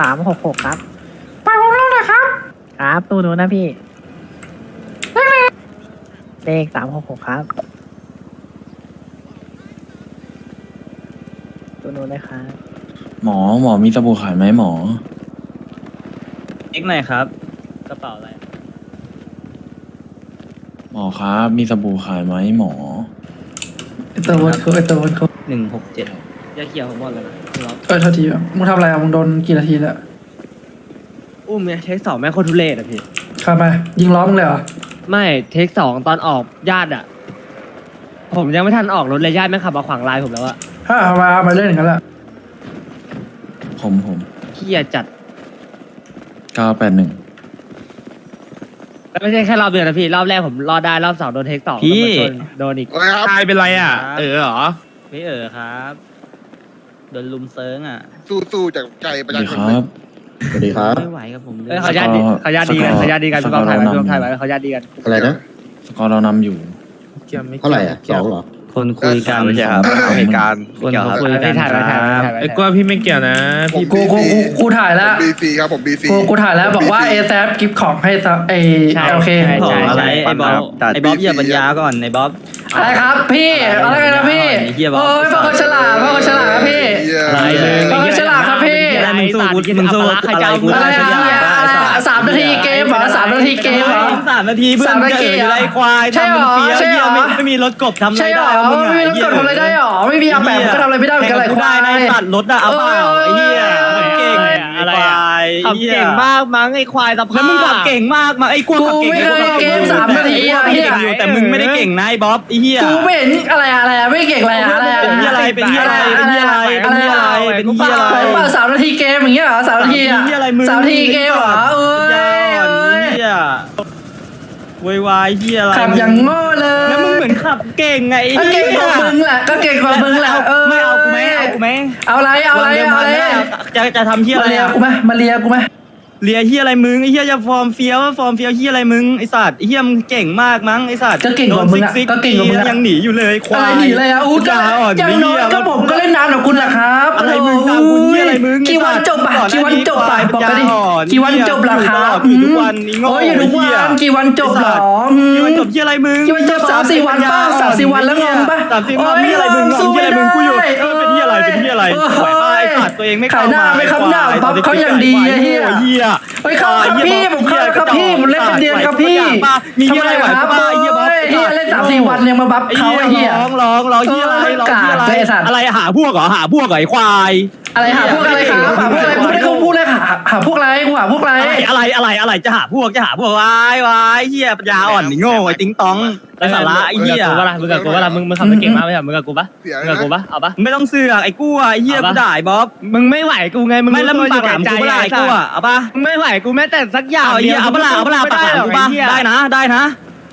สามหกหกครับ ไปผมเล่าหน่อยครับ ครับตู้นู้นนะพี่เลขสามหกหกครับตู้นู้นนะครับ หมอหมอมีสบู่ขายไหมหมอ เอ็กหน่อยครับ กระเป๋าอะไร หมอครับ มีสบู่ขายไหมหมอ ไอตัวบนเขาไอตัวบนเขาหนึ่งหกเจ็ดยาเขียวผมหมดแล้วนะรับ เออโทษทีอะมึงทำอะไรอะมึงโดนกี่นาทีแล้วอุ้มเนี่ยเทคสองแม่งโคตรทุเรศอะพี่ ข้ามไปยิงล้อมึงเลยเหรอไม่เทคสองตอนออกญาติอะผมยังไม่ทันออกรถเลยญาติแม่งขับมาขวางลายผมแล้วอะถ้าเอามาเอามาเล่นอย่างนั้นแหละผมผมเฮียจัดเก้าแปดหนึ่งแล้วไม่ใช่แค่รอบเดียวนะพี่รอบแรกผมรอดได้รอบสองโดนเทคสองพี่ตำรวจชนโดนอีกโอเคครับตายเป็นไรอะ เออเหรอ ไม่เออครับ โดนลุมเซิงอะสู้ๆจากใจประสวัสชาดีชนคไหมรับสวัสดีครับ ไม่ไหวกับผมเลยเอ้ยเขาญาติดีเขาญาติดีกันสกอร์เขาญาติดีกันสพี่กกออร์งถ่ายไว้เราพี่กองนำถ่ายไว้เขาญาติดีกัน อะไรนะ สกอร์เรานำอยู่ เท่าไหร่อะสองเหรอ คนคุยกันไม่ใช่ครับเหตุการณ์คนเขาคุยกันถ่ายไว้ถ่ายไว้ถ่ายไว้ไอ้กลัวพี่ไม่เกี่ยวนะผมกูกูกูกูถ่ายแล้วบีซีครับผมบีซีกูกูถ่ายแล้วบอกว่าเอแซฟกิฟต์ของให้ซับไอใช่โอเคใช่ของอะไรไอ้บ๊อบตัดไอ้บ๊อบอย่าปัญญาก่อนไอ้บ๊อบอะไรครับพี่อะไรกันนะพี่ไอ้เหี้ยบอกโอ้ยพวกคนฉลาดพวกคนฉลาดครับพี่อะไรเลยพวกคนฉลาดครับพี่อะไรมึงสู้กูมึงสู้อะไรกูอะไรได้อะสักอย่างอะไรอะสามนาทีเกมเหรอสามนาทีเกมเหรอ สามนาทีเพื่อนสามนาทีเกิดอะไรควายใช่เหรอทำมึงเฟี้ยวใช่เหรอเหี้ยไม่ไม่มีรถกบทำอะไรใช่เหรได้อวะมึงไม่มีรถกดทำอะไรได้หรอไม่มีอาแปะมันก็ทำอะไรไม่ได้เหมือนกันเลยควายได้นะตัดรถอะเอาเปล่าไอ้เหี้ยมันเก่งอะไรควอะายขับเก่งมากมั้งไอ้ควายสภาพแล้วมึงขับเก่งมากมาไอ้กลัวขับเก่งกูไม่เคยเกมสามนาทีอะไอ้เหี้ยอยู่แต่มึงไม่ได้เก่งนะไอ้บ๊อบไอ้เหี้ยกูไม่เห็นอะไรอะอะไรอะไม่เก่งอะไรอะอะไรอะเป็นเหี้ยอะไรเป็นเหี้ยอะไรเป็นเหี้ยอะไรเป็นเหี้ยอะไรเป็นเหี้ยอะไรผมเปล่าสามนาทีเกมอย่างเงี้ยเหรอสามนาทีอะเป็นเหี้ยอะไรมึงสามนาทีเกมเหรอเอ้ย วยวายเหี้ยอะไรขับอย่างโง่เลย แล้วมึงเหมือนขับเก่งไงไอ้ก็เหี้เก่งกว่ามึงแหละก็เก่งกว่ามึงแหละเออไม่เอากูไหมเอากูไหมเอาอะไรเอาอะไรเอาอะไรจะจะทำเหี้ยมาอะไรเลียอะกูไหมมาเลียกูไหม เลียเหี้ยอะไรมึงไอ้เหี้ยจะฟอร์มเฟี้ยวฟอร์มเฟี้ยวเหี้ยอะไรมึงไอ้สัตว์ไอ้เหี้ยมึงเก่งมากมั้งไอ้สัตว์ก็เก่งกว่ามึงอะโดนซิก็เก่งกว่ามึงอะ ยังหนีอยู่เลยควาอะไรยหนีเลยอะอู้ก็ปัญญอ่อนอย่างน้อยไเหี้ก็ผมก็เล่นนานกว่าคุณแหละครับอะไรมึงตามคุณเหี้ยอะไรมึงกี่วันจบอะก่อนหกี่วันจบอะหาบอกกันดิปัญญาอ่อนกี่วันจบล่ะครับอยู่ทุกวันนี้โง่โอ้ยอยู่ทุกไอ้เหี้วัยนกี่วันจบเหรอกี่วันจบเหี้ยอะไรมึงกี่วันจบสามสี่วันป่ะสามสี่วันแล้วงงป่ะสามสี่วันมีอะไรมึงงงเหี้ยอะไรมึงกูอยู่ เออเป็นเหี้ยอะไรเป็นเหี้ยอะไรไหวป่ะไอ้สัตว์ตัวเองไม่เข้าขายหน้ามาไม่ครับหน้าไอ้ปั๊บสัตว์เขาอย่างดีไอ้เหี้ยเหี้ยเฮ้ยเข้าครับพี่ผมเข้าครับพี่ผมเล่นเป็นเดือนครับพี่มีเหี้ยอะไรไหวครับป่ะไอ้เหี้ยบ๊อบเฮียเล่นสามสี่วันยังมาบัฟเขาไอ้เฮียร้องร้องร้องเหี้ยอะไรร้องเหี้ยอะไรเออกากเลยไอ้สัตว์อะไรหาพวกเหรอหาพวกเหรอไอ้ควายอะไรหาพวกอะไรครับหาพวกอะไร หาหาพวกอะไรกูหาพวกอะไรอะไรอะไรอะไรอะไรจะหาพวกจะหาพวกวายวายเหี้ยปัญญาอ่อนไอ้โง่ไอ้ติ๊งตองไร้สาระไอ้เหี้ยมึงกับกูปะล่ะมึงกับกูปะล่ะมึงมึงขับรถเก่งมากไม่ใช่มึงกับกูปะเสียมึงนะกับกูปะเอาปะไม่ต้องเสือกไอ้กู้อะไอ้เหี้ยกูด่าไอ้บ๊อบมึงไม่ไหวกูไงมึงไม่แล้วมึงรู้ปากตัวหลามกูไม่ได้ไอ้กู้อะเอาปะมึงไม่ไหวกูแม้แต่สักอย่างเอาไอ้เหี้ยเอาปะล่ะเอาปะล่ะปากหลามกูปะได้นะได้นะ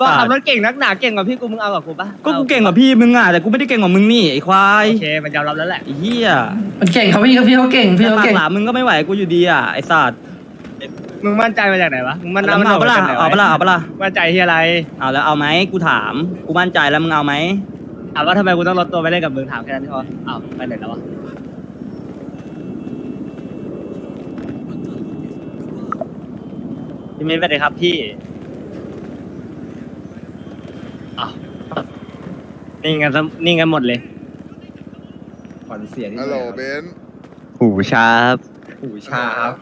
ว่าขับรถเก่งนักหนาเก่งกว่าพี่กูมึงเอากับกูปะก็กูเก่งกว่าพี่มึงอะแต่กูไม่ได้เก่งกว่ามึงนี่ไอ้ควายโอเคมันยอมรับแล้วแหละไอ้เหี้ยมันเก่งเขาพี่เขาพี่เขาเก่งพี่แต่เขาปากเก่งหลามมึงก็ไม่ไหวกูอยู่ดีอะไอ้สัตว์มึงมั่นใจมาจากไหนวะมึงมั่นเอามันเอาปะล่ะเอาปะล่ะเอาปะล่ะมั่นใจที่อะไรเอาแล้วเอาไหมกูถามกูมั่นใจแล้วมึงเอาไหมถามว่าทำไมกูต้องลดตัวไปเล่นกับมึงถามแค่นั้นพออ้าวไปไหนแล้ววะพี่มิ้นไปเลยครับพี่อ้าว นิ่งกันซะนิ่งกันหมดเลยขวัญเสียนี่ฮัลโหลเบนซ์หูชาครับหูชาครับ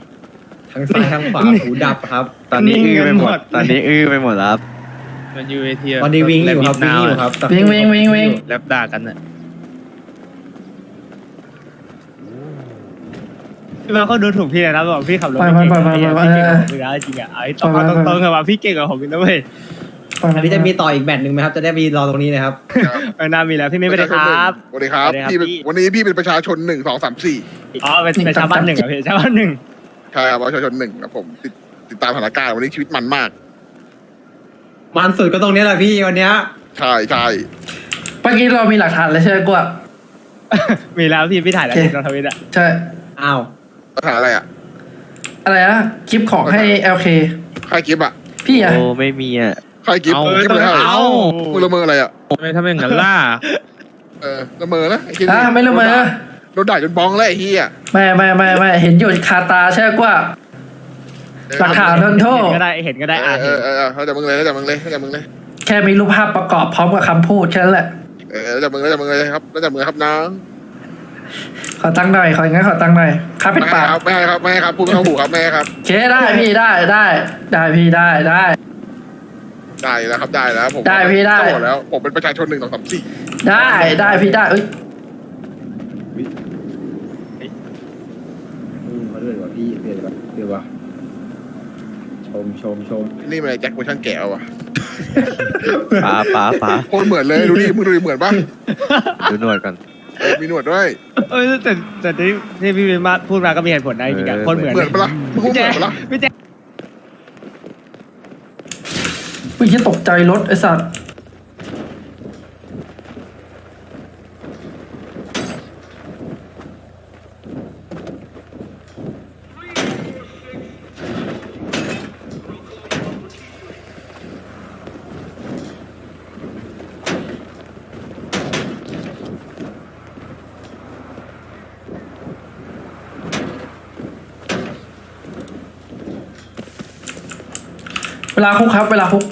ทั้งซ้ายทั้งขวาหูดับครับ ตอนนี้นิ่งอื้อไปหมดกันหมด ตอนนี้อื้อไปหมดแล้วครับ มันยูเอทีตอนนี้วิ่งอยู่ครับวิ่งอยู่ครับวิ่งวิ่งวิ่งวิ่ง แลบด่ากันน่ะพี่มันเขาดูถูกพี่เลยนะบอกพี่ขับรถไปไม่ไปเก่งไปไปนะพี่ไปพี่เก่งกว่าผมนะจริงอะไอ้ต้องเอาตรงๆอะว่าพี่เก่งกว่าผมอีกนะเว้ย อันนี้จะมีต่ออีกแมตช์หนึ่งไหมครับ จะได้มีรอตรงนี้นะครับเออน่ามีแล้วพี่มิ้นไปเลยครับสวัสดีครับสวัสดีครับพี่เป็นพี่วันนี้พี่เป็นประชาชนหนึ่งสองสามสี่อ๋อเป็นเป็นชาวบ้านหนึ่งเหรอพี่ชาวบ้านหนึ่งใช่ครับประชาชนหนึ่งครับผมติดติดตามสถานการณ์วันนี้ชีวิตมันมาก มันสุดก็ตรงนี้แหละพี่วันเนี้ยใช่ใช่เมื่อกี้เรามีหลักฐานเลยใช่ไหมกว่ามีแล้วพี่พี่ถ่ายแล้วโอเคในทวิตอะใช่อ้าวปัญหาอะไรอะอะไรนะคลิปของให้ LK ใครกิฟต์อะพี่อะโอ้ไม่มีอะ ใครกิฟต์เอา กิฟต์เลยเอามือละเมออะไรอะทำไมทำอย่างนั้นล่ะ เออละเมอนะไอ้เหี้ยอะไม่ละเมอ โดนด่าจนบ้องแล้วไอ้เหี้ยไม่ไม่ไม่ไม่เห็นอยู่คาตาใช่ไหมกว่าหลักฐานทนโทเห็ษนก็ได้เห็นก็ได้อ่านเออเออเออเขาจะมึงเลยเขาจะมึงเลยเขาจะมึงเลยแค่มีรูปภาพประกอบพร้อมกับคำพูดแค่นั้นแหละ เออเขาจะมึงเลยเขาจะมึงเลยครับเขาจะมึงครับน้องขอตั้งค์หน่อยขออย่างงั้นขอตั้งค์หน่อยค่าปิดไม่ปากให้ครับไม่ให้ครับไม่ให้ครับพูดไม่เข้าหูครับไม่ให้ครับโอเคได้พี่ได้ได้ ได้พี่ได้ได้ ได้แล้วครับได้แล้วผมได้พี่ได้ก็บอกแล้ว ผมเป็นประชาชนหนึ่งสองสามสี่ได้ได้พี่ได้เอ้ยอืมเขาด้วยว่ะพี่เดือดว่ะเดือดว่ะชมชมชมนี่มันไอ้แจ็คเวอร์ชันแก่ว่ะป๋าป๋าป๋าโคตรเหมือนเลยดูดิมึงดูดิเหมือนปะดูหนวดก่อนเออมีหนวดด้วยเออแต่แต่ที่ที่พี่เป็นมาพูดมาก็มีเหตุผลนะจริงๆอะเออคนเหมือนเหมือนปะล่ะมึงพูดเหมือนปะล่ะพี่แจ๊ค เมื่อกี้ตกใจรถไอ้สัตว์เวลาคุกครับ เวลาคุก